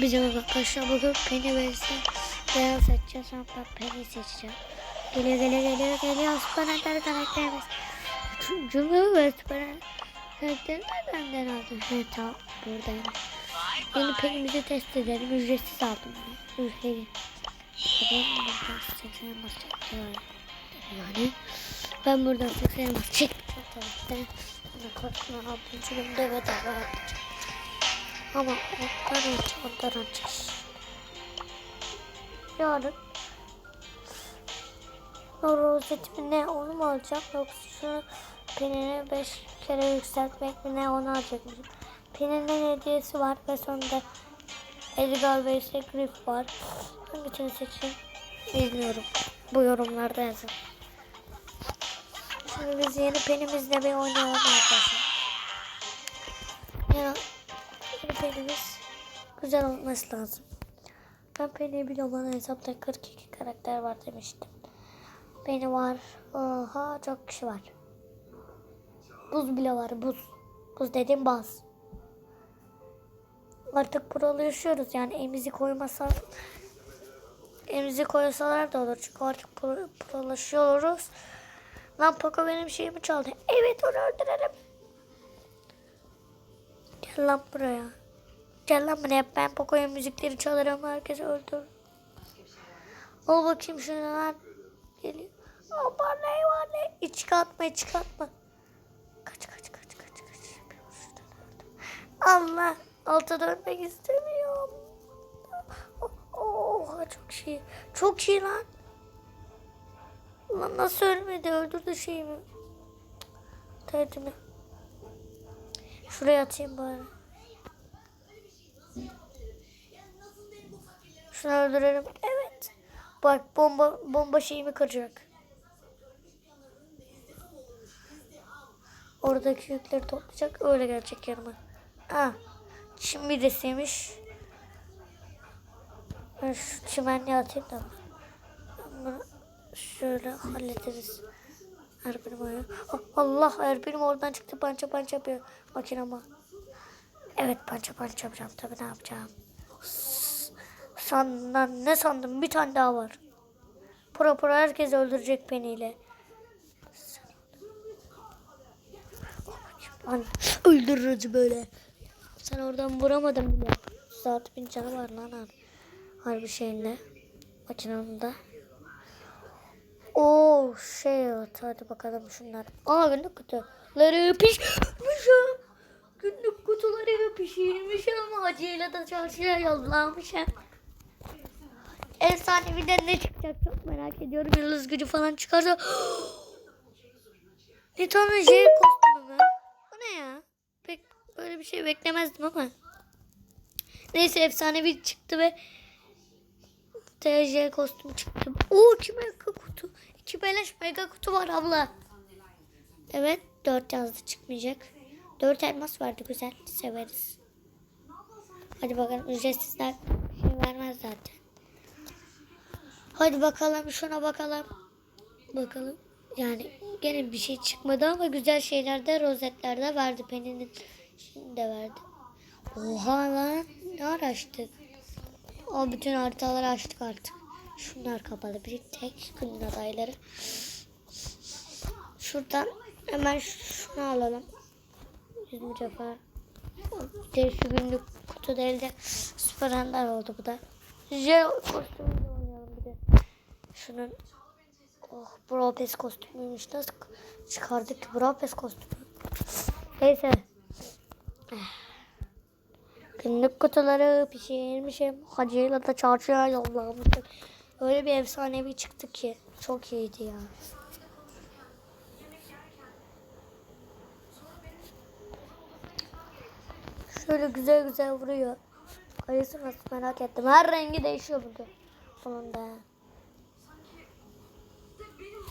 Bizim arkadaşlar bugün Penny versin. Beyaz seçeceğiz. Sonra Penny seçeceğim. Geliyor geliyor geliyor geliyor. Süper karakterimiz. Cümle ve Süper karakterini benden aldım. He tamam buradayım. Yeni Penny'mizi test edelim. Ücretsiz aldım. Ücretsiz. Ben buradan 80 basacağım. Yani ben buradan 80 basacağım. Bunu kartına aldım. Çünkü bedava alacağım. Ama ondan önce ondan önce. Yarın o rozetimin ne onu mu alacağım yoksa şunu penini 5 kere yükseltmek mi ne onu alacakmışım. Peninin hediyesi var ve sonunda Edgar ve ise Griff var. Hangisini seçeyim bilmiyorum. Bu yorumlarda yazın. Şimdi biz yeni penimizle bir oynayalım arkadaşlar. Ya yeni penimiz güzel olması lazım. Penny'i biliyorum bana hesapta 42 karakter var demiştim. Penny var. Oha çok kişi var. Buz bile var buz. Buz dediğim baz. Artık prolaşıyoruz yani elimizi koymasa elimizi koysalar da olur çünkü artık pro, prolaşıyoruz. Lan Poco benim şeyimi çaldı. Evet onu öldürelim. Gel lan buraya. Gel lan buraya. Ben Poco'ya müzikleri çalarım. Herkesi öldür. Al bakayım şunu lan. Geliyor. Aman ne var ne? İç katma iç katma. Kaç kaç kaç kaç kaç. Allah. Alta dönmek istemiyorum. Oha çok şey. Çok iyi lan. Lan nasıl ölmedi? Öldürdü şeyimi. Tertimi. Şuraya atayım bari. Şunu öldürelim. Evet. Bak bomba bomba şeyimi kıracak. Oradaki yükleri toplayacak. Öyle gelecek yanıma. Ha. Çim midesiymiş. Ben şu çimenliğe atayım da. Bunu şöyle hallederiz. Erbinim ayağı. Ah, Allah Erbinim oradan çıktı pança pança yapıyor makinama. Evet pança pança yapacağım tabii ne yapacağım. Sandan ne sandım bir tane daha var. Pro pro herkes öldürecek peniyle. Lan öldürürüz böyle. Sen oradan vuramadın bile. Saat bin canı var lan har- harbi şeyinde. Makinanın da. Oo şey at hadi bakalım şunlar. Aa günlük kutuları pişmişim. Günlük kutuları pişirmişim. Acıyla da çarşıya yollamışım. Efsanevi de ne çıkacak çok merak ediyorum. Yıldız gücü falan çıkarsa. ne tane J kostümü mü? Bu ne ya? Pek böyle bir şey beklemezdim ama. Neyse efsanevi çıktı ve TJ kostümü çıktı. Oo 2 mega kutu. 2 beleş mega kutu var abla. Evet 4 yazdı çıkmayacak. 4 elmas vardı güzel severiz. Hadi bakalım ücretsizler şey vermez zaten. Hadi bakalım şuna bakalım. Bakalım. Yani gene bir şey çıkmadı ama güzel şeyler de rozetlerde verdi. Penny'nin şimdi de verdi. Oha lan ne araştık. O bütün haritaları açtık artık. Şunlar kapalı. Bir tek günün adayları. Şuradan hemen şunu alalım. 100 mücevher. Bir şu günlük kutu değil de süper ender oldu bu da. J de. Şunun Oh Brawl Pass kostümüymüş. Nasıl çıkardık ki Brawl Pass kostümü? Neyse. Günlük kutuları pişirmişim. Hacıyla da çarşıya yollamışım. Öyle bir efsanevi çıktı ki. Çok iyiydi ya. Şöyle güzel güzel vuruyor. Kayısı nasıl merak ettim. Her rengi değişiyor burada. Onun da.